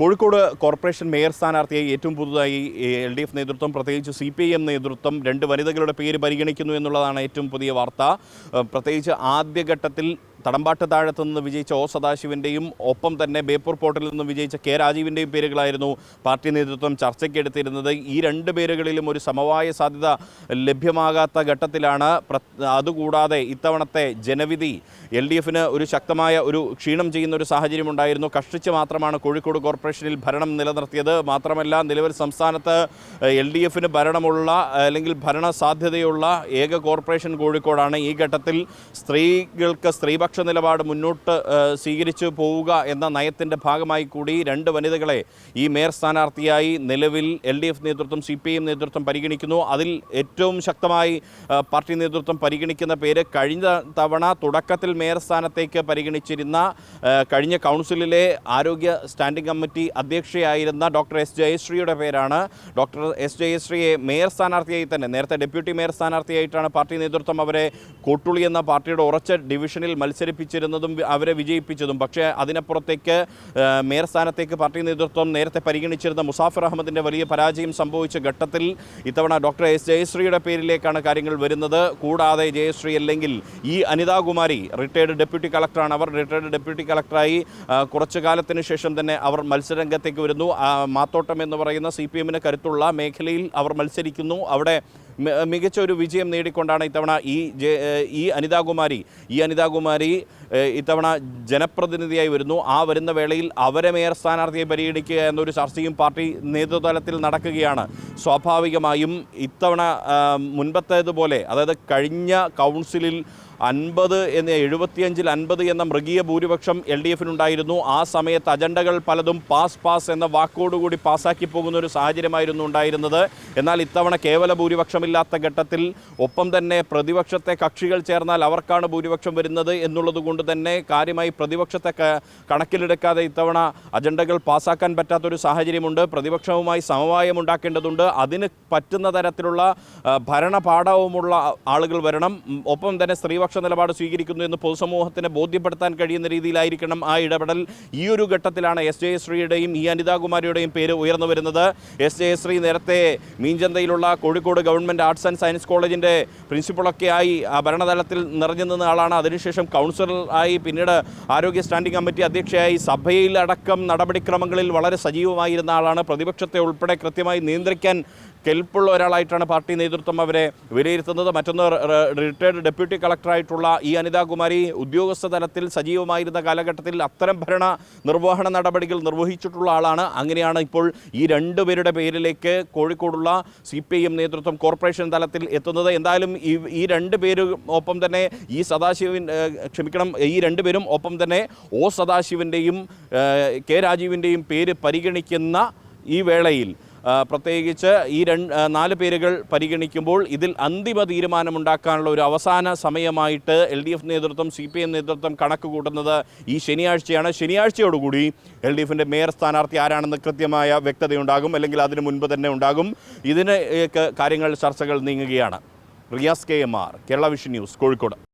Kozhikode corporation mayor സ്ഥാനാർത്ഥിയെ ഏറ്റവും പുതുതായി എൽ ഡി എഫ് നേതൃത്വം പ്രത്യേകിച്ച് സി പി എം നേതൃത്വം രണ്ട് വനിതകളുടെ പേര് പരിഗണിക്കുന്നു എന്നുള്ളതാണ് ഏറ്റവും പുതിയ വാർത്ത. പ്രത്യേകിച്ച് ആദ്യഘട്ടത്തിൽ തടമ്പാട്ട് താഴത്തു നിന്ന് വിജയിച്ച ഒ സദാശിവന്റെയും ഒപ്പം തന്നെ ബേപ്പൂർ പോർട്ടലിൽ നിന്ന് വിജയിച്ച കെ രാജീവിന്റെയും പേരുകളായിരുന്നു പാർട്ടി നേതൃത്വം ചർച്ചയ്ക്ക് എടുത്തിരുന്നത്. ഈ രണ്ട് പേരുകളിലും ഒരു സമവായ സാധ്യത ലഭ്യമാകാത്ത ഘട്ടത്തിലാണ്. അതുകൂടാതെ ഇത്തവണത്തെ ജനവിധി എൽ ഡി എഫിന് ഒരു ശക്തമായ ഒരു ക്ഷീണം ചെയ്യുന്ന ഒരു സാഹചര്യമുണ്ടായിരുന്നു കഷ്ടിച്ച് മാത്രമാണ് കോഴിക്കോട് കോർപ്പറേഷനിൽ ഭരണം നിലനിർത്തിയത്. മാത്രമല്ല നിലവിൽ സംസ്ഥാനത്ത് എൽ ഡി എഫിന് ഭരണമുള്ള അല്ലെങ്കിൽ ഭരണ സാധ്യതയുള്ള ഏക കോർപ്പറേഷൻ കോഴിക്കോടാണ് ഈ ഘട്ടത്തിൽ. സ്ത്രീകൾക്ക് സ്ത്രീപക്ഷ നിലപാട് മുന്നോട്ട് സ്വീകരിച്ചു പോവുക എന്ന നയത്തിന്റെ ഭാഗമായി കൂടി രണ്ട് വനിതകളെ ഈ മേയർ സ്ഥാനാർത്ഥിയായി നിലവിൽ എൽ ഡി എഫ് നേതൃത്വം സി പി എം നേതൃത്വം പരിഗണിക്കുന്നു. അതിൽ ഏറ്റവും ശക്തമായി പാർട്ടി നേതൃത്വം പരിഗണിക്കുന്ന പേര് കഴിഞ്ഞ തവണ തുടക്കത്തിൽ മേയർ സ്ഥാനത്തേക്ക് പരിഗണിച്ചിരുന്ന കഴിഞ്ഞ കൗൺസിലിലെ ആരോഗ്യ സ്റ്റാൻഡിംഗ് കമ്മിറ്റി അധ്യക്ഷയായിരുന്ന ഡോക്ടർ എസ് ജയശ്രീയുടെ പേരാണ്. ഡോക്ടർ എസ് ജയശ്രീയെ മേയർ സ്ഥാനാർത്ഥിയായി തന്നെ നേരത്തെ ഡെപ്യൂട്ടി മേയർ സ്ഥാനാർത്ഥിയായിട്ടാണ് പാർട്ടി നേതൃത്വം അവരെ കോട്ടുളി എന്ന പാർട്ടിയുടെ ഉറച്ച ഡിവിഷനിൽ മത്സരിപ്പിച്ചിരുന്നതും അവരെ വിജയിപ്പിച്ചതും. പക്ഷേ അതിനപ്പുറത്തേക്ക് മേയർ സ്ഥാനത്തേക്ക് പാർട്ടി നേതൃത്വം നേരത്തെ പരിഗണിച്ചിരുന്ന മുസാഫിർ അഹമ്മദിന്റെ വലിയ പരാജയം സംഭവിച്ച ഘട്ടത്തിൽ ഇത്തവണ ഡോക്ടർ എസ് ജയശ്രീയുടെ പേരിലേക്കാണ് കാര്യങ്ങൾ വരുന്നത്. കൂടാതെ ജയശ്രീ അല്ലെങ്കിൽ ഈ അനിതാകുമാരി റിട്ടയർഡ് ഡെപ്യൂട്ടി കളക്ടറാണ് അവർ. റിട്ടയർഡ് ഡെപ്യൂട്ടി കളക്ടറായി കുറച്ചു കാലത്തിന് ശേഷം തന്നെ അവർ മത്സരരംഗത്തേക്ക് വരുന്നു. മാത്തോട്ടം എന്ന് പറയുന്ന സി പി എമ്മിന് കരുത്തുള്ള മേഖലയിൽ അവർ മത്സരിക്കുന്നു. അവിടെ മികച്ച ഒരു വിജയം നേടിക്കൊണ്ടാണ് ഇത്തവണ ഈ ഈ അനിതാകുമാരി ഈ അനിതാകുമാരി ഇത്തവണ ജനപ്രതിനിധിയായി വരുന്നു. ആ വരുന്ന വേളയിൽ അവരെ മേയർ സ്ഥാനാർത്ഥിയെ പരിഗണിക്കുക എന്നൊരു ചർച്ചയും പാർട്ടി നേതൃതലത്തിൽ നടക്കുകയാണ്. സ്വാഭാവികമായും ഇത്തവണ മുൻപത്തേതുപോലെ അതായത് കഴിഞ്ഞ കൗൺസിലിൽ അൻപത് എന്ന എഴുപത്തിയഞ്ചിൽ അൻപത് എന്ന മൃഗീയ ഭൂരിപക്ഷം എൽ ഡി എഫിനുണ്ടായിരുന്നു. ആ സമയത്ത് അജണ്ടകൾ പലതും പാസ് പാസ് എന്ന വാക്കോടുകൂടി പാസാക്കി പോകുന്ന ഒരു സാഹചര്യമായിരുന്നു ഉണ്ടായിരുന്നത്. എന്നാൽ ഇത്തവണ കേവല ഭൂരിപക്ഷമില്ലാത്ത ഘട്ടത്തിൽ ഒപ്പം തന്നെ പ്രതിപക്ഷത്തെ കക്ഷികൾ ചേർന്നാൽ അവർക്കാണ് ഭൂരിപക്ഷം വരുന്നത് എന്നുള്ളതുകൊണ്ട് തന്നെ കാര്യമായി പ്രതിപക്ഷത്തെ കണക്കിലെടുക്കാതെ ഇത്തവണ അജണ്ടകൾ പാസ്സാക്കാൻ പറ്റാത്തൊരു സാഹചര്യമുണ്ട്. പ്രതിപക്ഷവുമായി സമവായം ഉണ്ടാക്കേണ്ടതുണ്ട്. അതിന് പറ്റുന്ന തരത്തിലുള്ള ഭരണപാഠവുമുള്ള ആളുകൾ വരണം. ഒപ്പം തന്നെ സ്ത്രീപക്ഷ നിലപാട് സ്വീകരിക്കുന്നു എന്ന് പൊതുസമൂഹത്തിന് ബോധ്യപ്പെടുത്താൻ കഴിയുന്ന രീതിയിലായിരിക്കണം ആ ഇടപെടൽ. ഈ ഒരു ഘട്ടത്തിലാണ് എസ് ജയശ്രീയുടെയും ഈ അനിതാകുമാരിയുടെയും പേര് ഉയർന്നു വരുന്നത്. എസ് ജയശ്രീ നേരത്തെ മീൻചന്തയിലുള്ള Kozhikode government arts and science കോളേജിന്റെ പ്രിൻസിപ്പളൊക്കെ ആയി ആ ഭരണതലത്തിൽ നിറഞ്ഞു നിന്ന ആളാണ്. അതിനുശേഷം കൗൺസിലർ ആയി പിന്നീട് ആരോഗ്യ സ്റ്റാൻഡിംഗ് കമ്മിറ്റി അധ്യക്ഷയായി സഭയിലടക്കം നടപടിക്രമങ്ങളിൽ വളരെ സജീവമായിരുന്ന ആളാണ്. പ്രതിപക്ഷത്തെ ഉൾപ്പെടെ കൃത്യമായി നിയന്ത്രിക്കാൻ കെൽപ്പുള്ള ഒരാളായിട്ടാണ് പാർട്ടി നേതൃത്വം അവരെ വിലയിരുത്തുന്നത്. മറ്റൊന്ന് റിട്ടയർഡ് ഡെപ്യൂട്ടി കളക്ടറായിട്ടുള്ള ഈ അനിതാകുമാരി ഉദ്യോഗസ്ഥ തലത്തിൽ സജീവമായിരുന്ന കാലഘട്ടത്തിൽ അത്തരം ഭരണ നിർവഹണ നടപടികൾ നിർവഹിച്ചിട്ടുള്ള ആളാണ്. അങ്ങനെയാണ് ഇപ്പോൾ ഈ രണ്ടുപേരുടെ പേരിലേക്ക് കോഴിക്കോടുള്ള സി പി എം നേതൃത്വം കോർപ്പറേഷൻ തലത്തിൽ എത്തുന്നത്. എന്തായാലും ഈ ഈ രണ്ട് പേര് ഒപ്പം തന്നെ ഈ സദാശിവൻ ക്ഷമിക്കണം ഈ രണ്ടുപേരും ഒപ്പം തന്നെ ഒ സദാശിവന്റെയും കെ രാജീവിന്റെയും പേര് പരിഗണിക്കുന്ന ഈ വേളയിൽ പ്രത്യേകിച്ച് ഈ രണ്ട് നാല് പേരുകൾ പരിഗണിക്കുമ്പോൾ ഇതിൽ അന്തിമ തീരുമാനമുണ്ടാക്കാനുള്ള ഒരു അവസാന സമയമായിട്ട് എൽ ഡി എഫ് നേതൃത്വം സി പി എം നേതൃത്വം കണക്ക് കൂട്ടുന്നത് ഈ ശനിയാഴ്ചയാണ്. ശനിയാഴ്ചയോടുകൂടി എൽ ഡി എഫിന്റെ മേയർ സ്ഥാനാർത്ഥി ആരാണെന്ന് കൃത്യമായ വ്യക്തതയുണ്ടാകും അല്ലെങ്കിൽ അതിനു മുൻപ് തന്നെ ഉണ്ടാകും. ഇതിന് കാര്യങ്ങൾ ചർച്ചകൾ നീങ്ങുകയാണ്. Riyas K M R Kerala vision news Kozhikode.